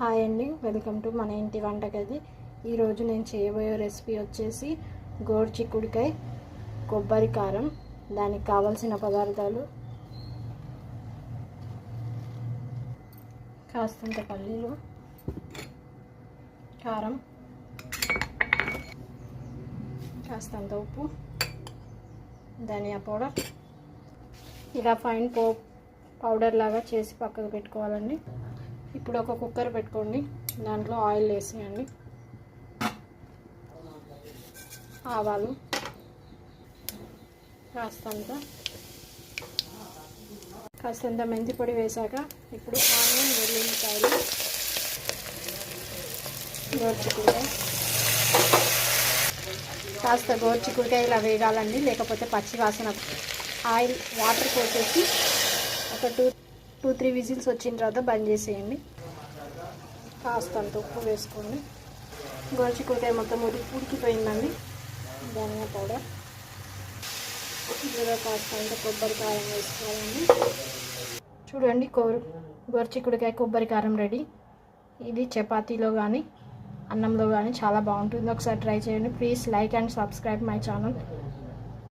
Hi అండి welcome to మన ఇంటి వంటగది ఈరోజు నేను చేయబోయే రెసిపీ వచ్చేసి గోరు చిక్కుడుకాయ కొబ్బరి కారం దానికి కావలసిన పదార్థాలు. కాస్తంత పల్లీలు కారం కాస్తంత ఉప్పు ధనియా పౌడర్. ఇలా ఫైన్ పౌ పౌడర్ లాగా చేసి పక్కకు పెట్టుకోవాలండి. ఇప్పుడు ఒక కుక్కర్ పెట్టుకోండి. దాంట్లో ఆయిల్ వేసేయండి. ఆవాలు. కాస్తంత. కాస్తంత మెంతి పొడి వేశాక ఇప్పుడు ఆనియన్ వెల్లుల్లిపాయలు గోర్చిక్కుడుకాయ. కాస్త గోర్చిక్కుడుకాయ ఇలా వేగాలండి. లేకపోతే పచ్చి వాసన. ఆయిల్ వాటర్ పోసేసి ఒక టూ టూ త్రీ విజిల్స్ వచ్చిన తర్వాత బంద్ చేసేయండి. కాస్తంత ఉప్పు వేసుకోండి. గోరుచిక్కుడుకాయ మొత్తం ఉడి ఉడికిపోయిందండి. ధనియా పౌడర్. ఇందులో కాస్తంత కొబ్బరి కారం వేసుకోవాలండి. చూడండి కోరు గోరుచిక్కుడుకాయ కొబ్బరి కారం రెడీ. ఇది చపాతీలో కానీ అన్నంలో కానీ చాలా బాగుంటుంది. ఒకసారి ట్రై చేయండి. Please like and subscribe my channel.